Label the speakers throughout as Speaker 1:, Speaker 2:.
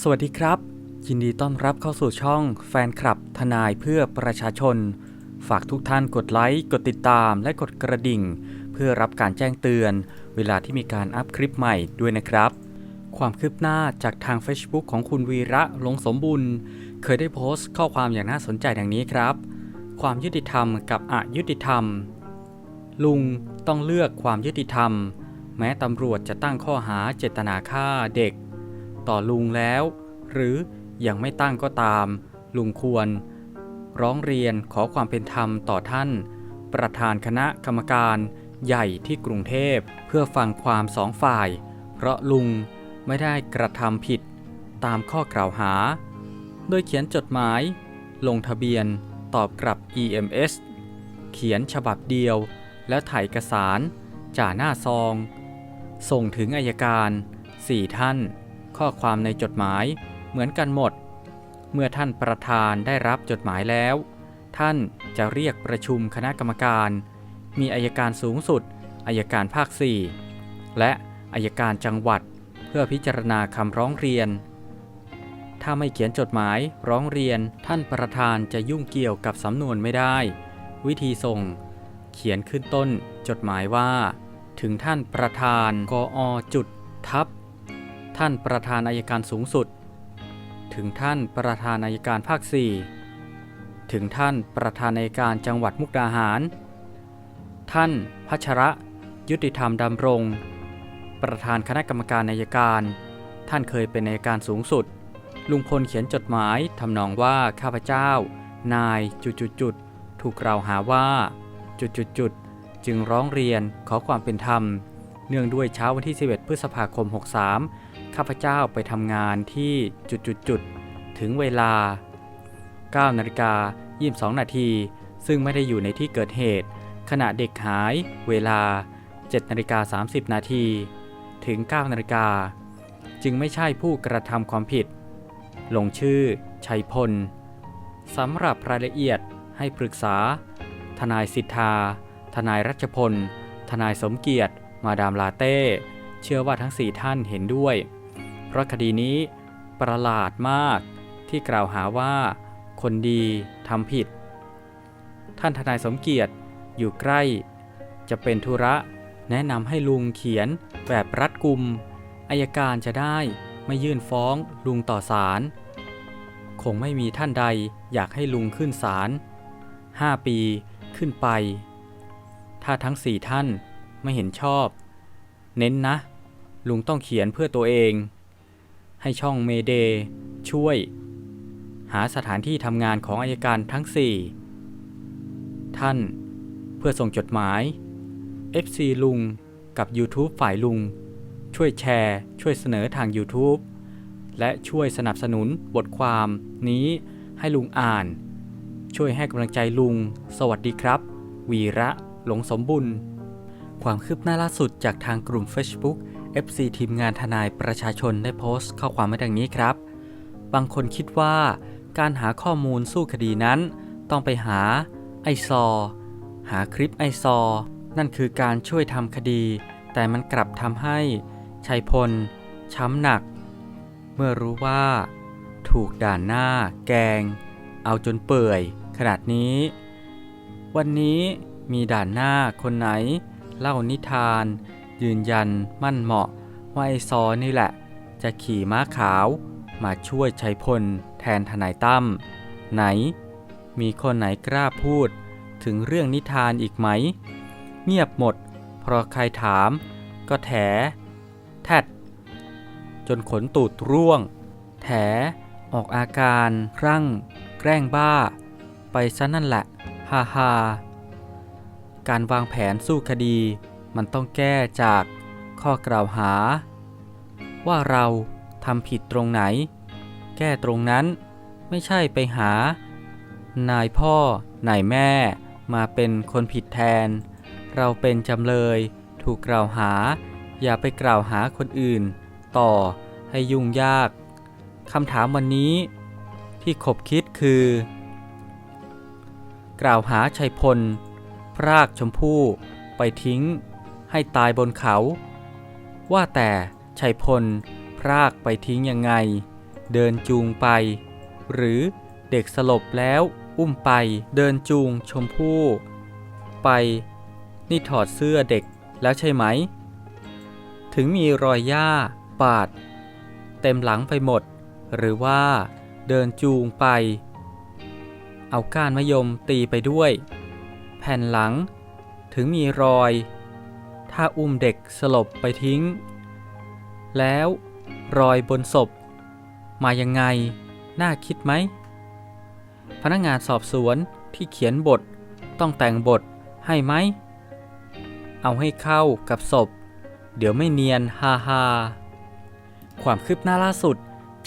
Speaker 1: สวัสดีครับ ยินดีต้อนรับเข้าสู่ช่องแฟนคลับทนายเพื่อประชาชน ฝากทุกท่านกดไลค์ กดติดตามและกดกระดิ่ง เพื่อรับการแจ้งเตือน เวลาที่มีการอัพคลิปใหม่ด้วยนะครับ ความคืบหน้าจากทาง Facebook ของคุณวีระหลงสมบุญ เคยได้โพสต์ข้อความอย่างน่าสนใจดังนี้ครับ ความยุติธรรมกับอยุติธรรม ลุงต้องเลือกความยุติธรรม แม้ตำรวจจะตั้งข้อหาเจตนาฆ่าเด็ก ต่อลุงแล้ว หรือยังไม่ตั้งก็ตาม ลุงควร ร้องเรียนขอความเป็นธรรมต่อท่าน ประธานคณะกรรมการใหญ่ที่กรุงเทพเพื่อฟังความสองฝ่าย เพราะลุงไม่ได้กระทำผิดตามข้อกล่าวหา โดยเขียนจดหมาย ลงทะเบียนตอบกลับ EMS เขียนฉบับเดียว แล้วถ่ายเอกสาร จ่าหน้าซอง ส่งถึงอายการ 4 ท่าน ข้อความในจดหมายเหมือนกันหมด เมื่อท่านประธานได้รับจดหมายแล้ว ท่านจะเรียกประชุมคณะกรรมการ มีอายการสูงสุดอายการภาค 4 และอายการจังหวัด เพื่อพิจารณาคำร้องเรียน ถ้าไม่เขียนจดหมายร้องเรียนท่านประธานจะยุ่งเกี่ยวกับสำนวนไม่ได้ วิธีส่ง เขียนขึ้นต้นจดหมายว่า ถึงท่านประธานกอจุดทับ ท่านประธานอายการสูงสุด ถึงท่านประธานอายการภาค 4 ถึงท่านประธานอายการจังหวัดมุกดาหาร ท่านพัชระ ยุติธรรมดำรง ประธานคณะกรรมการอายการ ท่านเคยเป็นอายการสูงสุด ลุงพลเขียนจดหมายทำนองว่าข้าพเจ้า นายจุดๆๆถูกกล่าวหาว่าจุดๆๆจึงร้องเรียนขอความเป็นธรรมเนื่องด้วยเช้าวันที่ 11 พฤษภาคม 63 ข้าพเจ้าไปทำงานที่จุดๆถึงเวลา9นาฬิกา22 นาที ซึ่งไม่ได้อยู่ในที่เกิดเหตุ ขณะเด็กหาย เวลา7นาฬิกา30 นาที ถึง9นาฬิกา จึงไม่ใช่ผู้กระทำความผิด ลงชื่อ ชัยพล สำหรับรายละเอียดให้ปรึกษา ทนายสิทธา ทนายรัชพล ทนายสมเกียรติ มาดามลาเต้ เชื่อว่าทั้ง 4 ท่านเห็นด้วย เพราะคดีนี้ประหลาดมากที่กล่าวหาว่า คนดีทำผิด ท่านทนายสมเกียรติอยู่ใกล้ จะเป็นธุระแนะนำให้ลุงเขียนแบบรัดกุมอายการจะได้ไม่ยื่นฟ้องลุงต่อศาลคงไม่มีท่านใดอยากให้ลุงขึ้นศาล5 ปีขึ้นไป ถ้าทั้งสี่ท่านไม่เห็นชอบ เน้นนะ ลุงต้องเขียนเพื่อตัวเอง ให้ช่องเมเดช่วย หาสถานที่ทำงานของอายการทั้ง 4 ท่าน เพื่อส่งจดหมาย FC ลุงกับ YouTube ฝ่ายลุง ช่วยแชร์ ช่วยเสนอทาง YouTube และช่วยสนับสนุนบทความนี้ให้ลุงอ่าน ช่วยให้กำลังใจลุง สวัสดีครับ วีระ หลงสมบุญ ความคืบหน้าล่าสุดจากทางกลุ่ม Facebook FC ทีมงานทนายประชาชนได้โพสต์ข้อความไว้ดังนี้ครับ บางคนคิดว่าการหาข้อมูลสู้คดีนั้น ต้องไปหาไอซอ หาคลิปไอซอ นั่นคือการช่วยทำคดี แต่มันกลับทำให้ชัยพล ช้ำหนัก เมื่อรู้ว่า ถูกด่านหน้า แกง เอาจนเปื่อย ขนาดนี้ วันนี้มีด่านหน้าคนไหน เล่านิทาน ยืนยันมั่นเหมาะว่าไอซอนี่แหละ จะขี่ม้าขาวมาช่วยชัยพลแทนทนายตั้มไหน มีคนไหนกล้าพูดถึงเรื่องนิทานอีกไหม เงียบหมด เพราะใครถามก็แถ แทดจนขนตูดร่วง แถ ออกอาการรั่ง แกล้งบ้า ไปซะนั่นแหละ ฮ่าฮ่าการวางแผนสู้คดี มันต้องแก้จากข้อกล่าวหา ว่าเราทำผิดตรงไหน แก้ตรงนั้นไม่ใช่ไปหา นายพ่อนายแม่มาเป็นคนผิดแทน เราเป็นจำเลยถูกกล่าวหา อย่าไปกล่าวหาคนอื่น ต่อให้ยุ่งยากคำถามวันนี้ ที่ขบคิดคือ กล่าวหาชัยพล พรากชมพู่ไปทิ้ง ให้ตายบนเขา ว่าแต่ชัยพล พรากไปทิ้งยังไง เดินจูงไป หรือเด็กสลบแล้วอุ้มไปเดินจูงชมพู่ ไป นี่ถอดเสื้อเด็กแล้วใช่ไหม ถึงมีรอยหญ้าปาด เต็มหลังไปหมด หรือว่าเดินจูงไป เอาก้านมะยมตีไปด้วย แผ่นหลัง ถึงมีรอย ถ้าอุ้มเด็กสลบไปทิ้ง แล้วรอยบนศพ มายังไง น่าคิดไหม พนักงานสอบสวนที่เขียนบทต้องแต่งบทให้ไหม เอาให้เข้ากับศพ เดี๋ยวไม่เนียนฮาฮาความคืบหน้าล่าสุด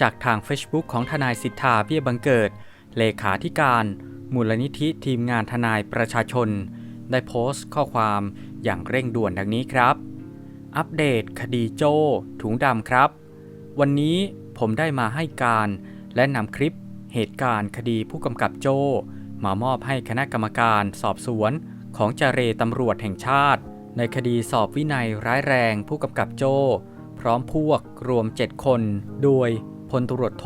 Speaker 1: จากทาง Facebook ของทนายสิทธาเบี้ยบังเกิด เลขาธิการ มูลนิธิทีมงานทนายประชาชน ได้โพสต์ข้อความ อย่างเร่งด่วนดังนี้ครับ อัปเดตคดีโจ้ถุงดำครับ วันนี้ผมได้มาให้การและนำคลิปเหตุการณ์คดีผู้กำกับโจ้ มามอบให้คณะกรรมการสอบสวนของเจเรตำรวจแห่งชาติ ในคดีสอบวินัยร้ายแรงผู้กำกับโจ้ พร้อมพวกรวม 7 คน โดยพลตำรวจโท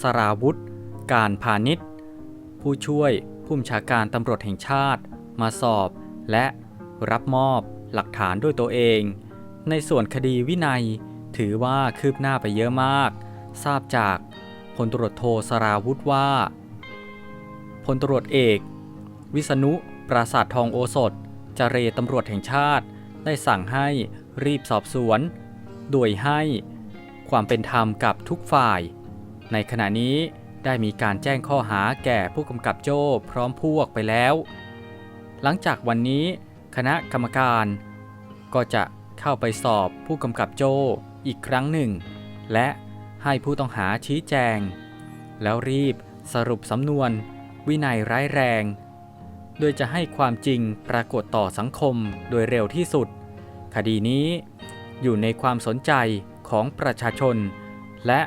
Speaker 1: สราวุธ การพาณิชย์ ผู้ช่วยผู้บัญชาการตำรวจแห่งชาติ มาสอบและ รับมอบหลักฐานด้วยตัวเอง ในส่วนคดีวินัยถือว่าคืบหน้าไปเยอะมาก ทราบจากพลตรวจโทสราวุธว่าพลตรวจเอก วิษณุปราสาททองโอสถเจเรตำรวจแห่งชาติ ได้สั่งให้รีบสอบสวน โดยให้ความเป็นธรรมกับทุกฝ่าย ในขณะนี้ได้มีการแจ้งข้อหาแก่ผู้กำกับโจ้พร้อมพวกไปแล้ว หลังจากวันนี้ คณะกรรมการ ก็จะเข้าไปสอบผู้กำกับโจอีกครั้งหนึ่ง และให้ผู้ต้องหาชี้แจง แล้วรีบสรุปสำนวน วินัยร้ายแรง โดยจะให้ความจริงปรากฏต่อสังคมโดยเร็วที่สุด คดีนี้อยู่ในความสนใจของประชาชน และ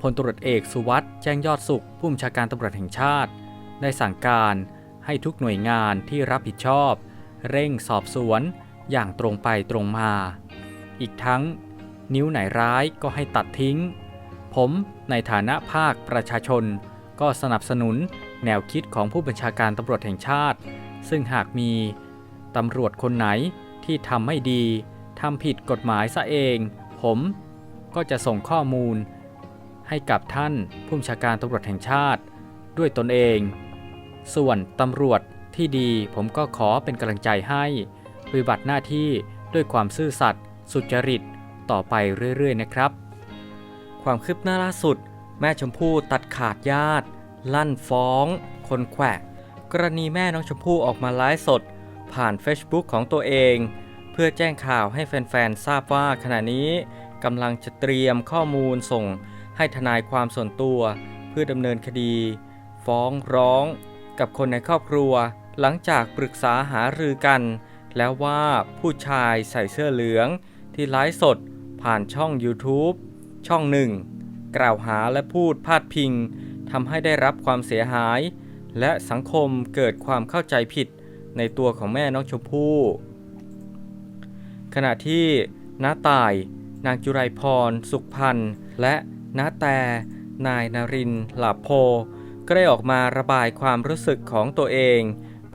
Speaker 1: พลตรวจเอกสุวัสด์แจ้งยอดสุขผู้บัญชาการตำรวจแห่งชาติ ได้สั่งการให้ทุกหน่วยงานที่รับผิดชอบ เร่งสอบสวนอย่างตรงไปตรงมา อีกทั้ง นิ้วไหนร้ายก็ให้ตัดทิ้ง ผมในฐานะภาคประชาชน ก็สนับสนุนแนวคิดของผู้บัญชาการตำรวจแห่งชาติ ซึ่งหากมีตำรวจคนไหนที่ทำไม่ดีทำผิดกฎหมายซะเอง ผมก็จะส่งข้อมูล ให้กับท่านผู้บัญชาการตำรวจแห่งชาติ ด้วยตนเอง ส่วนตำรวจ ที่ดีผมก็ขอเป็นกำลังใจให้ปฏิบัติหน้าที่ด้วยความซื่อสัตย์สุจริตต่อไปเรื่อยๆนะครับ ความคืบหน้าล่าสุด แม่ชมพู่ตัดขาดญาติ ลั่นฟ้อง คนแขวะกรณีแม่น้องชมพู่ออกมาไลฟ์สด ผ่าน Facebook ของตัวเอง เพื่อแจ้งข่าวให้แฟนๆ ทราบว่าขณะนี้กำลังจะเตรียมข้อมูลส่ง ให้ทนายความส่วนตัว เพื่อดำเนินคดี ฟ้องร้อง กับคนในครอบครัว หลังจากปรึกษาหารือกัน แล้วว่าผู้ชายใส่เสื้อเหลือง ที่ไลฟ์สดผ่านช่อง YouTube ช่องหนึ่ง กล่าวหาและพูดพาดพิงทำให้ได้รับความเสียหาย และสังคมเกิดความเข้าใจผิดในตัวของแม่น้องชมพู่ขณะที่น้าตาย นางจุไรพร สุขพันธ์และน้าแต่ นายนารินหลาโพ ก็ได้ออกมาระบายความรู้สึกของตัวเอง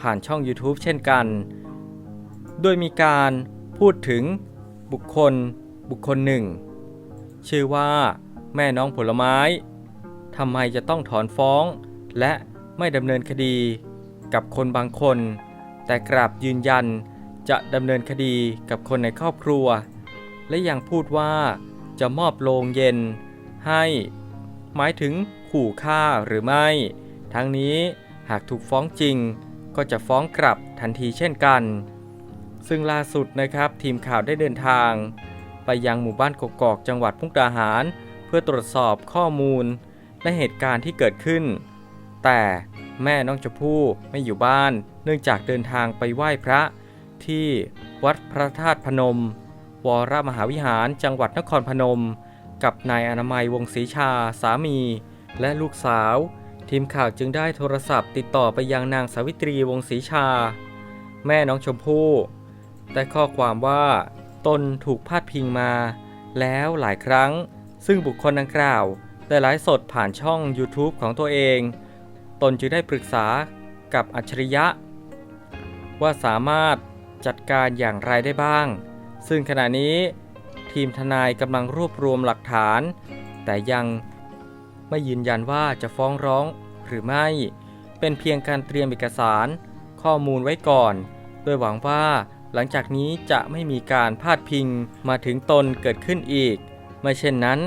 Speaker 1: ผ่านช่อง YouTube เช่นกัน โดยมีการพูดถึงบุคคลบุคคลหนึ่ง ชื่อว่าแม่น้องผลไม้ทำไมจะต้องถอนฟ้อง และไม่ดำเนินคดีกับคนบางคน แต่กราบยืนยันจะดำเนินคดีกับคนในครอบครัว และยังพูดว่าจะมอบโลงเย็นให้ หมายถึงขู่ฆ่าหรือไม่ ทั้งนี้หากถูกฟ้องจริง ก็จะฟ้องกลับทันทีเช่นกัน ซึ่งล่าสุดนะครับทีมข่าวได้เดินทาง ไปยังหมู่บ้านกกอกจังหวัดมุกดาหาร เพื่อตรวจสอบข้อมูล และเหตุการณ์ที่เกิดขึ้น แต่แม่น้องชมพู่ไม่อยู่บ้าน เนื่องจากเดินทางไปไหว้พระที่วัดพระธาตุพนม วรมหาวิหารจังหวัดนครพนม กับนายอนามัยวงศรีชาสามี และลูกสาว ทีมข่าวจึงได้โทรศัพท์ติดต่อไปยังนางสาวิตรีวงศรีชา แม่น้องชมพู่ได้ข้อความว่าตนถูกพาดพิงมา แล้วหลายครั้ง ซึ่งบุคคลดังกล่าวได้ไลฟ์สดผ่านช่อง YouTube ของตัวเอง ตนจึงได้ปรึกษากับอัจฉริยะ ว่าสามารถจัดการอย่างไรได้บ้าง ซึ่งขณะนี้ทีมทนายกำลังรวบรวมหลักฐาน แต่ยัง ไม่ยืนยันว่าจะฟ้องร้องหรือไม่ เป็นเพียงการเตรียมเอกสาร ข้อมูลไว้ก่อน โดยหวังว่าหลังจากนี้จะไม่มีการพาดพิงมาถึงตนเกิดขึ้นอีก ไม่เช่นนั้น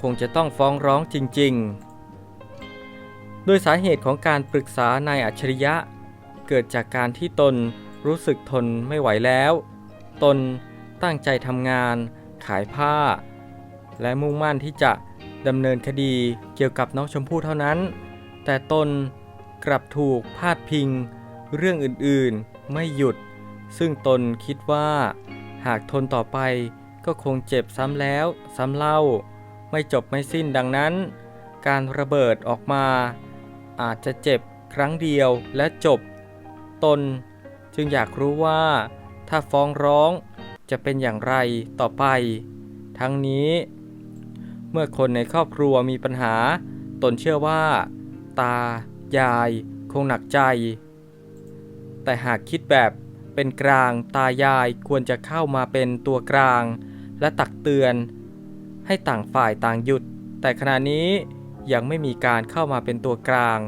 Speaker 1: คงจะต้องฟ้องร้องจริง ๆ โดยสาเหตุของการปรึกษานายอัจฉริยะ เกิดจากการที่ตนรู้สึกทนไม่ไหวแล้ว ตนตั้งใจทำงาน ขายผ้า และมุ่งมั่นที่จะ ดำเนินคดีเกี่ยวกับน้องชมพู่เท่านั้น แต่ตนกลับถูกพาดพิง เรื่องอื่นๆไม่หยุด ซึ่งตนคิดว่า หากทนต่อไปก็คงเจ็บซ้ำแล้วซ้ำเล่า ไม่จบไม่สิ้นดังนั้น การระเบิดออกมา อาจจะเจ็บครั้งเดียวและจบ ตนจึงอยากรู้ว่า ถ้าฟ้องร้องจะเป็นอย่างไรต่อไป ทั้งนี้ เมื่อคนในครอบครัวมีปัญหา ตนเชื่อว่า ตา ยาย คงหนักใจ แต่หากคิดแบบเป็นกลางตายายควรจะเข้ามาเป็นตัวกลาง และตักเตือน ให้ต่างฝ่ายต่างหยุด แต่ขณะนี้ยังไม่มีการเข้ามาเป็นตัวกลาง